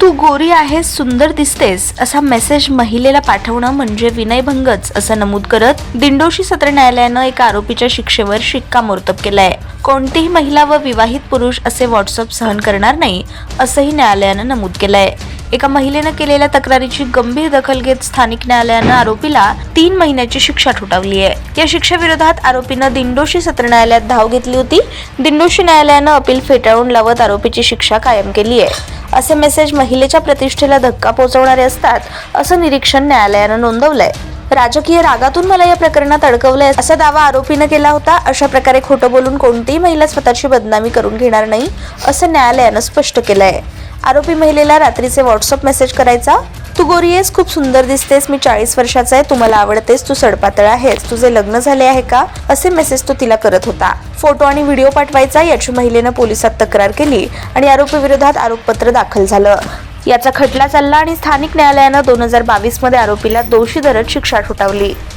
तू गोरी आहेस सुंदर दिसतेस असा मेसेज महिलेला पाठवणं म्हणजे विनयभंगच असं नमूद करत दिंडोशी सत्र न्यायालयानं एका आरोपीच्या शिक्षेवर शिक्कामोर्तब केलंय. कोणतीही महिला व विवाहित पुरुष असे व्हॉट्सअप सहन करणार नाही असंही न्यायालयानं नमूद केलंय. एका महिलेनं केलेल्या तक्रारीची गंभीर दखल घेत स्थानिक न्यायालयानं आरोपीला तीन महिन्याची शिक्षा ठोठावली आहे. या शिक्षेविरोधात आरोपीनं दिंडोशी सत्र न्यायालयात धाव घेतली होती. दिंडोशी न्यायालयानं अपील फेटाळून लावत आरोपीची शिक्षा कायम केली आहे. असे मेसेज महिलेच्या प्रतिष्ठेला धक्का पोहोचवणारे असतात असं निरीक्षण न्यायालयानं नोंदवलंय. राजकीय रागातून मला या प्रकरणात अडकवलंय असा दावा आरोपीनं केला होता. अशा प्रकारे खोटं बोलून कोणतीही महिला स्वतःची बदनामी करून घेणार नाही असं न्यायालयानं स्पष्ट केलंय. आरोपी महिलेला रात्रीचे व्हॉट्सअप मेसेज करायचा? तू गोरी आहेस खूप सुंदर दिसतेस मी चाळीस वर्षाचा आहे तू मला आवडतेस तू सडपातळ आहेस तुझे लग्न झाले आहे का? असे मेसेज तो तिला करत होता. फोटो आणि व्हिडिओ पाठवायचा याची महिलेनं पोलिसात तक्रार केली आणि आरोपीविरोधात आरोपपत्र दाखल झालं. याचा खटला चालला आणि स्थानिक न्यायालयानं दोन हजार बावीसमध्ये आरोपीला दोषी धरत शिक्षा ठोठावली.